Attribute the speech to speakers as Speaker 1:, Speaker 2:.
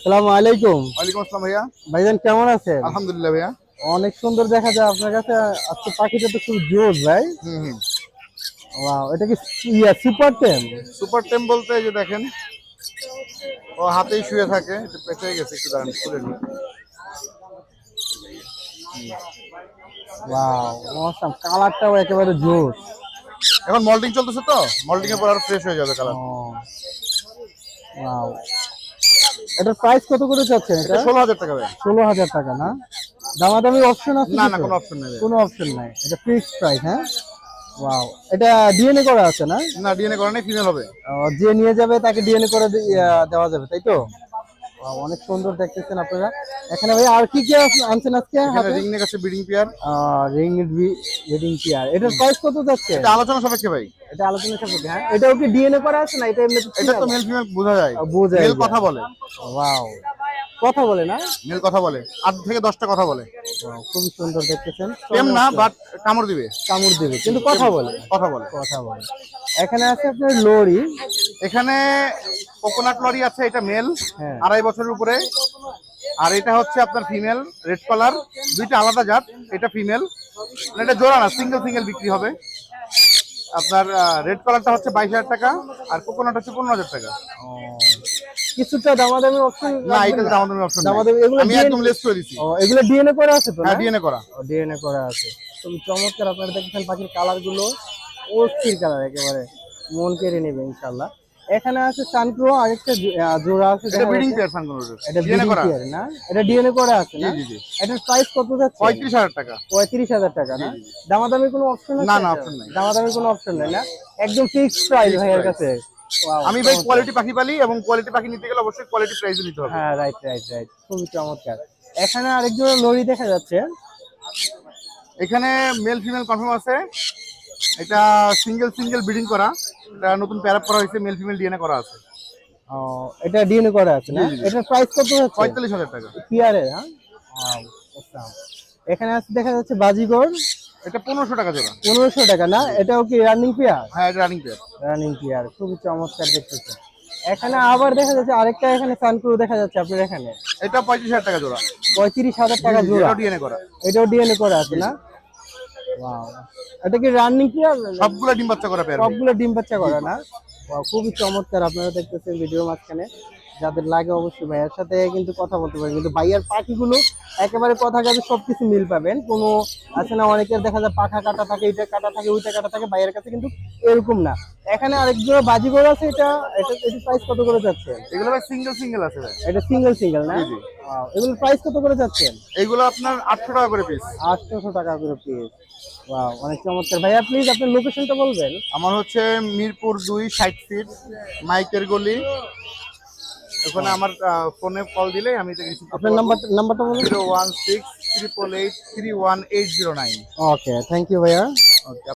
Speaker 1: আসসালামু আলাইকুম।
Speaker 2: ওয়ালাইকুম আসসালাম ভাইয়া।
Speaker 1: ভাইজান কেমন আছেন?
Speaker 2: আলহামদুলিল্লাহ ভাইয়া।
Speaker 1: অনেক সুন্দর দেখা যায় আপনার কাছে। আজকে পাখিটা তো খুব জোর ভাই।
Speaker 2: হুম
Speaker 1: ওয়াও এটা কি ইয়া সুপার টেম?
Speaker 2: সুপার টেম বলতে যে দেখেন ও হাতেই শুয়ে থাকে একটু পেঁচে গেছে একটু দাঁড়ান খুলে নিই।
Speaker 1: ওয়াও অসাম কালারটাও একেবারে জোর।
Speaker 2: এখন মল্টিং চলতেছে তো? মল্টিং এর পর আরও ফ্রেশ হয়ে যাবে কালার
Speaker 1: ওয়াও এটার প্রাইস কত করে চাচ্ছেন এটা?
Speaker 2: ষোলো হাজার টাকা ভাই।
Speaker 1: ষোলো হাজার টাকা না? দামাদামি অপশন আছে
Speaker 2: না না কোনো অপশন নাই
Speaker 1: কোনো অপশন নাই। এটা ফিক্সড প্রাইস হ্যাঁ? ওয়াও এটা ডিএনএ করা আছে না?
Speaker 2: না ডিএনএ করা নাই ফিমেল হবে।
Speaker 1: যে নিয়ে যাবে তাকে ডিএনএ করে দেওয়া যাবে তাই তো? অনেক সুন্দর দেখতেছেন আপনারা। এখানে ভাই আর কি কি আনছেন আজকে
Speaker 2: রিং নেক আছে breeding pair
Speaker 1: ring breeding pair এটার প্রাইস কত যাচ্ছে?
Speaker 2: এটা আলোচনা সাপেক্ষে ভাই।
Speaker 1: এটা আলোচনা সাপেক্ষে হ্যাঁ? এটাও কি ডিএনএ করা আছে না এটা এমনি
Speaker 2: এটা তো মেল ফিমেল বোঝা যায়।
Speaker 1: বোঝা
Speaker 2: মেল কথা বলে।
Speaker 1: ওয়াও কথা বলে না?
Speaker 2: মেল কথা বলে। আট থেকে দশটা কথা বলে।
Speaker 1: খুবই সুন্দর দেখতেছেন।
Speaker 2: টেম না বাট কামড় দিবে।
Speaker 1: কামড় দেবে কিন্তু কথা বলে।
Speaker 2: কথা বলে।
Speaker 1: কথা বলে। এখানে আছে আপনার লরি।
Speaker 2: এখানে কোকোনাট লরি আছে এটা মেল
Speaker 1: হ্যাঁ।
Speaker 2: আড়াই বছরের উপরে। আর এটা হচ্ছে আপনার ফিমেল রেড কালার দুইটা আলাদা জাত এটা ফিমেল। এটা জোড়া না সিঙ্গেল সিঙ্গেল বিক্রি হবে। আপনার রেড কালারটা হচ্ছে বাইশ হাজার টাকা আর কোকোনাট হচ্ছে পনেরো হাজার টাকা।
Speaker 1: কিছুটা দামাদামি অপশন
Speaker 2: না এটা আমাদের অপশন
Speaker 1: দামাদামি এগুলো
Speaker 2: আমি একদম লেস করে দিছি।
Speaker 1: ও এগুলো ডিএনএ করা আছে তো
Speaker 2: হ্যাঁ ডিএনএ করা।
Speaker 1: ডিএনএ করা আছে। খুবই চমৎকার আপনারা দেখছেন পাখির কালারগুলো অস্থির কালার একেবারে। মন কেড়ে নেবে ইনশাল্লাহ এখানে আছে সানপ্রো আরেকটা জোড়া আছে
Speaker 2: এটা ব্রিডিং পেয়ার সানগুলোর
Speaker 1: এটা
Speaker 2: ডিএনএ করা
Speaker 1: না? এটা ডিএনএ করা আছে না?
Speaker 2: জি জি
Speaker 1: এটার প্রাইস কত যাচ্ছে?
Speaker 2: পঁয়ত্রিশ হাজার টাকা।
Speaker 1: পঁয়ত্রিশ হাজার টাকা না? দামাদামি কোনো অপশন আছে?
Speaker 2: না, না, option নাই।
Speaker 1: দামাদামি কোনো অপশন নাই না? একদম ফিক্সড প্রাইস ভাইয়ের কাছে।
Speaker 2: আমি ভাই কোয়ালিটি পাখি পালি এবং কোয়ালিটি পাখি নিতে গেলে অবশ্যই কোয়ালিটি প্রাইসে নিতে হবে।
Speaker 1: হ্যাঁ রাইট রাইট রাইট খুবই চমৎকার। এখানে আরেকজন লরি দেখা যাচ্ছে।
Speaker 2: এখানে মেল ফিমেল কনফার্ম আছে। এটা সিঙ্গেল সিঙ্গেল ব্রিডিং করা। এটা নতুন প্যারাপ করা হয়েছে মেল ফিমেল ডিএনএ করা আছে।
Speaker 1: ও, এটা ডিএনএ করা আছে না? এটার প্রাইস কত হচ্ছে?
Speaker 2: পঁয়তাল্লিশ হাজার টাকা।
Speaker 1: পিয়ারে হ্যাঁ? এখানে আছে দেখা যাচ্ছে বাজিগর।
Speaker 2: এটা পনেরোশো টাকা জোড়া।
Speaker 1: পনেরোশো টাকা না? এটাও কি রানিং পেয়ার
Speaker 2: হ্যাঁ এটা রানিং পেয়ার
Speaker 1: রানিং পেয়ার খুবই চমৎকার দেখতেছে। এখানে আবার দেখা যাচ্ছে আরেকটা এখানে সানক্রু দেখা যাচ্ছে আপনার এখানে।
Speaker 2: এটা পঁয়ত্রিশ হাজার টাকা জোড়া।
Speaker 1: পঁয়ত্রিশ হাজার টাকা জোড়া।
Speaker 2: এটাও ডিএনএ করা।
Speaker 1: এটাও ডিএনএ করা আছে না. এটা কি রানিং পেয়ার
Speaker 2: সবগুলো ডিম বাচ্চা করা পেয়ার
Speaker 1: সবগুলো ডিম বাচ্চা করে না? খুবই চমৎকার আপনারা দেখতেছেন ভিডিও মাঝখানে। যাদের লাগে অবশ্যই ভাইয়ার সাথে কিন্তু কথা বলতে পারেন কিন্তু ভাইয়ার পাখিগুলো একেবারে কথা কাজে সবকিছু মিল পাবেন। কোনো আছে না অনেকের দেখা যায় পাখা কাটা থাকে এটা কাটা থাকে ওইটা কাটা থাকে ভাইয়ের কাছে কিন্তু এরকম না। এখানে আরেকজন বাজিগর আছে এটা এটা এটার প্রাইস কত করে যাচ্ছে?
Speaker 2: এগুলো সিঙ্গেল সিঙ্গেল আছে
Speaker 1: এটা সিঙ্গেল সিঙ্গেল না? এগুলোর প্রাইস কত করে যাচ্ছেন
Speaker 2: এগুলো আপনার আটশো টাকা করে পিস
Speaker 1: আটশোশো টাকা করে পিস ওয়াও অনেক চমৎকার। ভাইয়া প্লিজ আপনার লোকেশনটা বলবেন।
Speaker 2: আমার হচ্ছে মিরপুর দুই ষাট ফিট মাইকের গলি। ওখানে আমার ফোনে কল দিলে আমি
Speaker 1: আপনার নাম্বার নাম্বারটা বলুন।
Speaker 2: Zero one six triple eight three one eight zero nine
Speaker 1: okay thank you ভাইয়া।
Speaker 2: ওকে